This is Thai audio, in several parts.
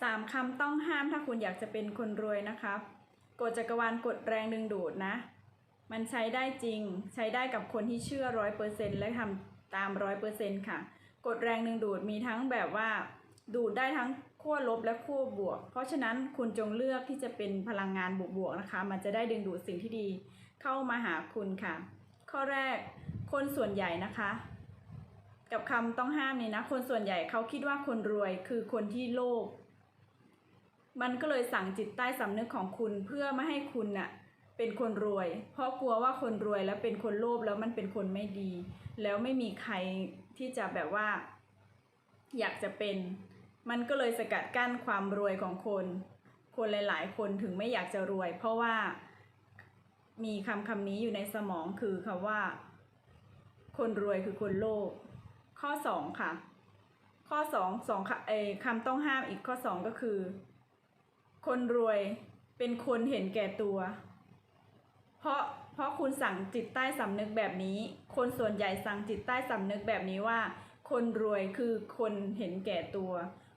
สามคำต้องห้ามถ้าคุณอยากจะเป็นคนรวยนะครับกฎจักรวาลกฎแรงดึงดูดนะ มันใช้ได้จริง ใช้ได้กับคนที่เชื่อร้อยเปอร์เซ็นและทำตามร้อยเปอร์เซ็นค่ะกฎแรงดึงดูดมีทั้งแบบว่า ดูดได้ทั้งขั้วลบและขั้วบวก เพราะฉะนั้นคุณจงเลือกที่จะเป็นพลังงานบวกๆนะคะ มันจะได้ดึงดูดสิ่งที่ดี เข้ามาหาคุณค่ะ ข้อแรกคนส่วนใหญ่นะคะ กับคำต้องห้ามนี้นะ คนส่วนใหญ่เขาคิดว่าคนรวยคือคนที่โลภ มันก็เลยสั่งจิตใต้สำนึกของคุณเพื่อไม่ให้คุณน่ะเป็นคนรวย เพราะกลัวว่าคนรวยแล้วเป็นคนโลภแล้วมันเป็นคนไม่ดี แล้วไม่มีใครที่จะแบบว่า อยากจะเป็น มันก็เลยสกัดกั้นความรวยของคน คนหลาย ๆ คนถึงไม่อยากจะรวย เพราะว่ามีคำคำนี้อยู่ในสมองคือคำว่า คนรวยคือคนโลภข้อสองค่ะ ข้อสองสองค่ะเอคำต้องห้ามอีกข้อสองก็คือ คนรวยเป็นคนเห็นแก่ตัว เพราะเพราะคุณสั่งจิตใต้สำนึกแบบนี้ คนส่วนใหญ่สั่งจิตใต้สำนึกแบบนี้ว่า คนรวยคือคนเห็นแก่ตัว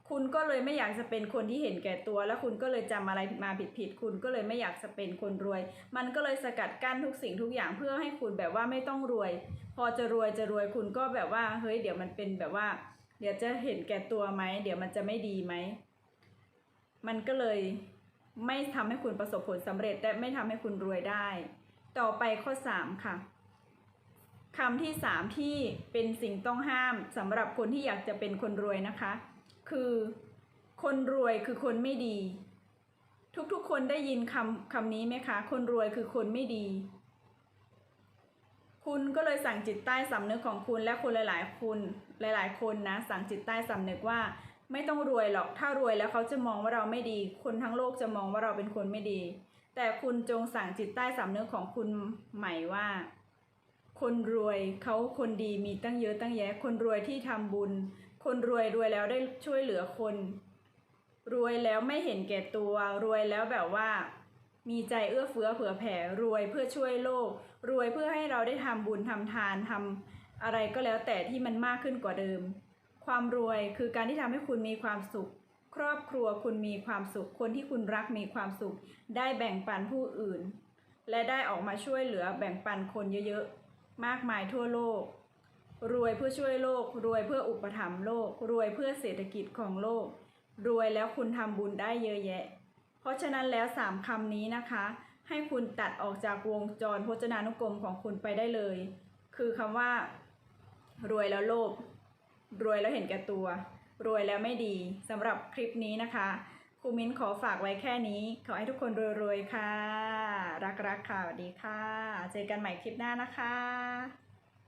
คุณก็เลยไม่อยากจะเป็นคนที่เห็นแก่ตัว แล้วคุณก็เลยจำอะไรมาผิดผิดๆคุณก็เลยไม่อยากจะเป็นคนรวย มันก็เลยสกัดกั้นทุกสิ่งทุกอย่างเพื่อให้คุณแบบว่าไม่ต้องรวย พอจะรวยจะรวยคุณก็แบบว่า เฮ้ยเดี๋ยวมันเป็นแบบว่า เดี๋ยวจะเห็นแก่ตัวไหมเดี๋ยวมันจะไม่ดีไหม มันก็เลยไม่ทำให้คุณประสบผลสำเร็จและไม่ทำให้คุณรวยได้ ต่อไปข้อ 3 ค่ะคำที่ 3 ที่เป็นสิ่งต้องห้ามสำหรับคนที่อยากจะเป็นคนรวยนะคะ คือคนรวยคือคนไม่ดี ทุกๆคนได้ยินคำคำนี้ไหมคะ คนรวยคือคนไม่ดี คุณก็เลยสั่งจิตใต้สำนึกของคุณและคนหลาย ๆ คุณหลาย ๆ คนนะสั่งจิตใต้สำนึกว่า ไม่ต้องรวยหรอก ถ้ารวยแล้วเขาจะมองว่าเราไม่ดี คนทั้งโลกจะมองว่าเราเป็นคนไม่ดี แต่คุณจงสั่งจิตใต้สำนึกของคุณใหม่ว่า คนรวยเขาคนดีมีตั้งเยอะตั้งแยะ คนรวยที่ทำบุญ คนรวยรวยแล้วได้ช่วยเหลือคน รวยแล้วไม่เห็นแก่ตัว รวยแล้วแบบว่า มีใจเอื้อเฟื้อเผื่อแผ่ รวยเพื่อช่วยโลก รวยเพื่อให้เราได้ทำบุญทำทานทำอะไรก็แล้วแต่ที่มันมากขึ้นกว่าเดิม ความรวยคือการที่ทำให้คุณมีความสุข ครอบครัวคุณมีความสุข คนที่คุณรักมีความสุข ได้แบ่งปันผู้อื่น และได้ออกมาช่วยเหลือแบ่งปันคนเยอะๆ มากมายทั่วโลก รวยเพื่อช่วยโลก รวยเพื่ออุปถัมภ์โลก รวยเพื่อเศรษฐกิจของโลก รวยแล้วคุณทำบุญได้เยอะแยะ เพราะฉะนั้นแล้วสามคำนี้นะคะ ให้คุณตัดออกจากวงจรพจนานุกรมของคุณไปได้เลย คือคำว่า รวยแล้วโลภ รวยแล้วเห็นแก่ตัว รวยแล้วไม่ดีสำหรับคลิปนี้นะคะครูมิ้นขอฝากไว้แค่นี้ ขอให้ทุกคนรวยๆค่ะ รักๆค่ะสวัสดีค่ะ เจอกันใหม่คลิปหน้านะคะ